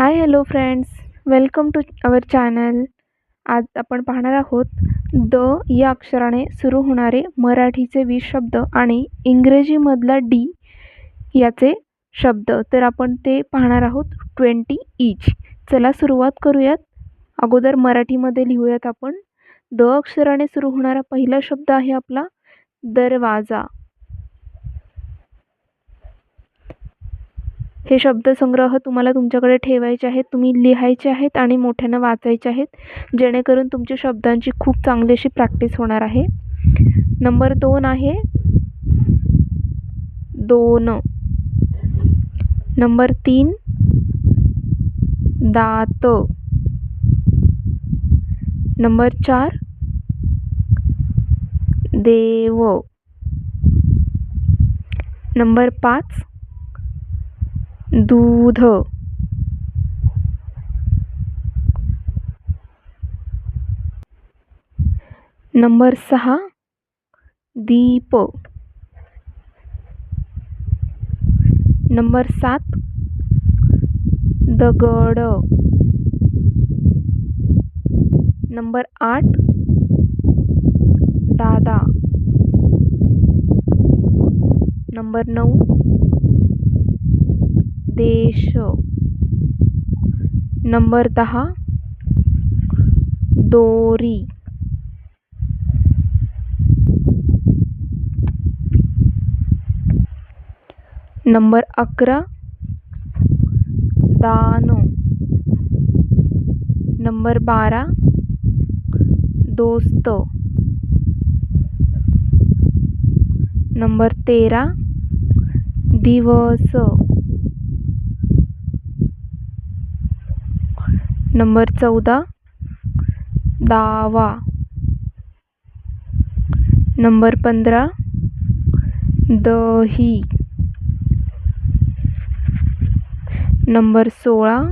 Hi hello friends welcome to our channel आज आपण पाहणार आहोत द या अक्षराने सुरू होणारे मराठीचे वीस शब्द आणि इंग्रजीमधला डी याचे शब्द. तर आपण ते पाहणार आहोत ट्वेंटी ईच चला सुरुवात करूयात. अगोदर मराठीमध्ये लिहूयात आपण. द अक्षराने सुरू होणारा पहिला शब्द आहे आपला दरवाजा. हे शब्दसंग्रह तुम्हाला तुमच्याकडे ठेवायचे आहेत तुम्ही लिहायचे आहेत आणि मोठ्यानं वाचायचे आहेत जेणेकरून तुमच्या शब्दांची खूप चांगली अशी प्रॅक्टिस होणार आहे. नंबर दोन आहे. दोन. नंबर तीन. दात. नंबर चार. देव. नंबर पाच. दूध। नंबर सहा दीप। नंबर सात दगड। नंबर आठ दादा। नंबर नऊ देश नंबर दहा दोरी। नंबर अकरा दान। नंबर बारा दोस्त। नंबर तेरा दिवस। नंबर चौदा. दावा. नंबर पंधरा. दही. नंबर सोळा.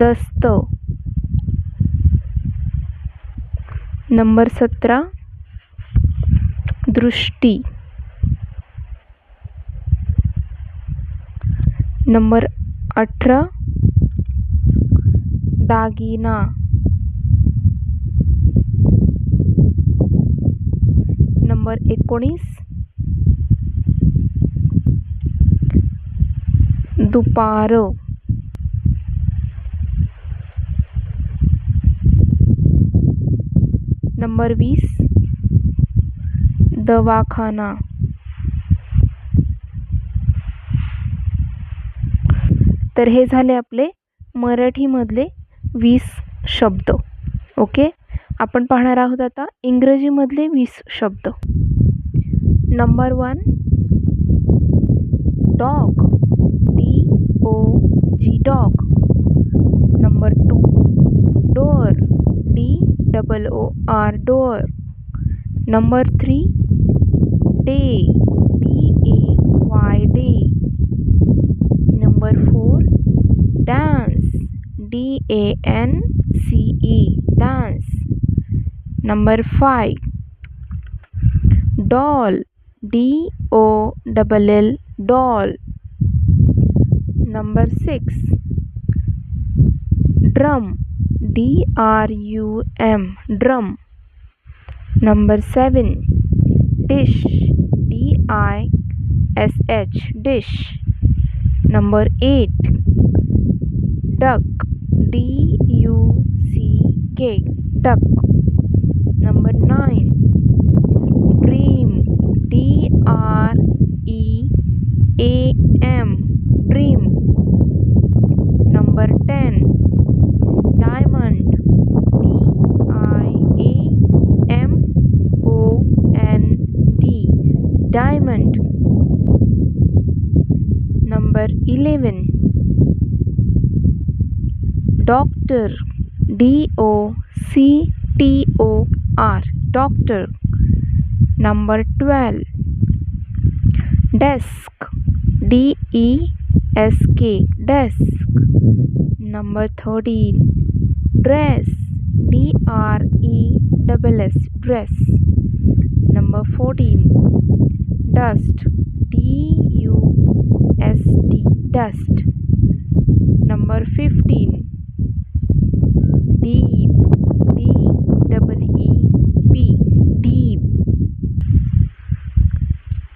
दस्त. नंबर सतरा. दृष्टी. नंबर अठरा. दागिना नंबर एकोणीस दुपार नंबर वीस दवाखाना तर हे झाले आपले मराठीमधले वीस शब्द. ओके? आपण पाहणार आहोत आता इंग्रजीमधले वीस शब्द. Number one dog D O G dog number two door D double O R door number three day D A Y day A N C E dance. Number 5 Doll D O L L doll. Number 6 Drum D R U M drum. Number 7 Dish D I S H dish. Number 8 Duck D U C K. Duck. Number 9 dream. D R E A M. Dream. Number 10 diamond. D I A M O N D. Diamond. Number 11 doctor. D O C T O R. Doctor. Number 12 desk. D E S K. Desk. Number 13 dress. D R E S dress. Number 14 dust. D U S T. Dust. Number 15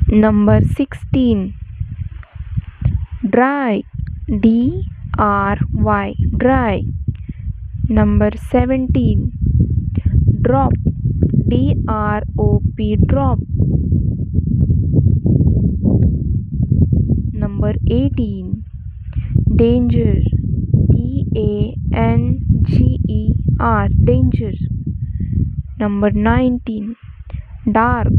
Number 16. Dry. D R Y. Dry. Number 17. Drop. D R O P. Drop. Number 18. Danger. D A N G E R. Danger. Number 19. Dark.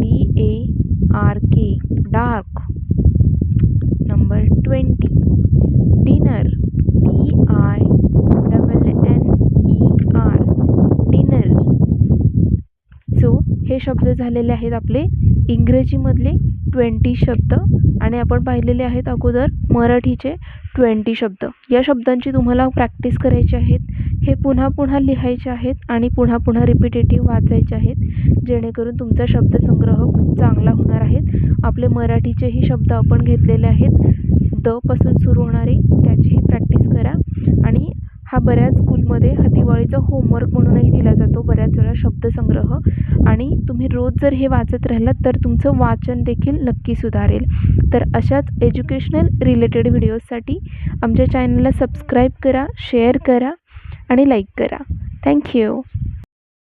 D A R K dark. Number twenty. Dinner. D I double N E R dinner. So हे शब्द झालेले आहेत आपले इंग्रजीमधले twenty शब्द आणि आपण पाहिलेले आहेत अगोदर मराठीचे ट्वेंटी शब्द. या शब्दांची तुम्हाला प्रॅक्टिस करायची आहेत हे पुन्हा पुन्हा लिहायचे आहेत आणि पुन्हा पुन्हा रिपिटेटिव्ह वाचायचे आहेत. जेणेकरून तुमचा शब्दसंग्रह खूप चांगला होणार आहेत आपले मराठीचेही शब्द आपण घेतलेले आहेत. द पासून सुरू होणारे त्याचीही प्रॅक्टिस करा. आणि हा बऱ्याच स्कूलमध्ये हा दिवाळीचा होमवर्क म्हणूनही दिला जातो. बऱ्याच वेळा शब्दसंग्रह. आणि तुम्ही रोज जर हे वाचत राहिलात तर तुमचं वाचन देखील नक्की सुधारेल. तर अशाच एज्युकेशनल रिलेटेड व्हिडिओजसाठी आमच्या चॅनलला सबस्क्राईब करा शेअर करा. आणि लाईक करा. थँक्यू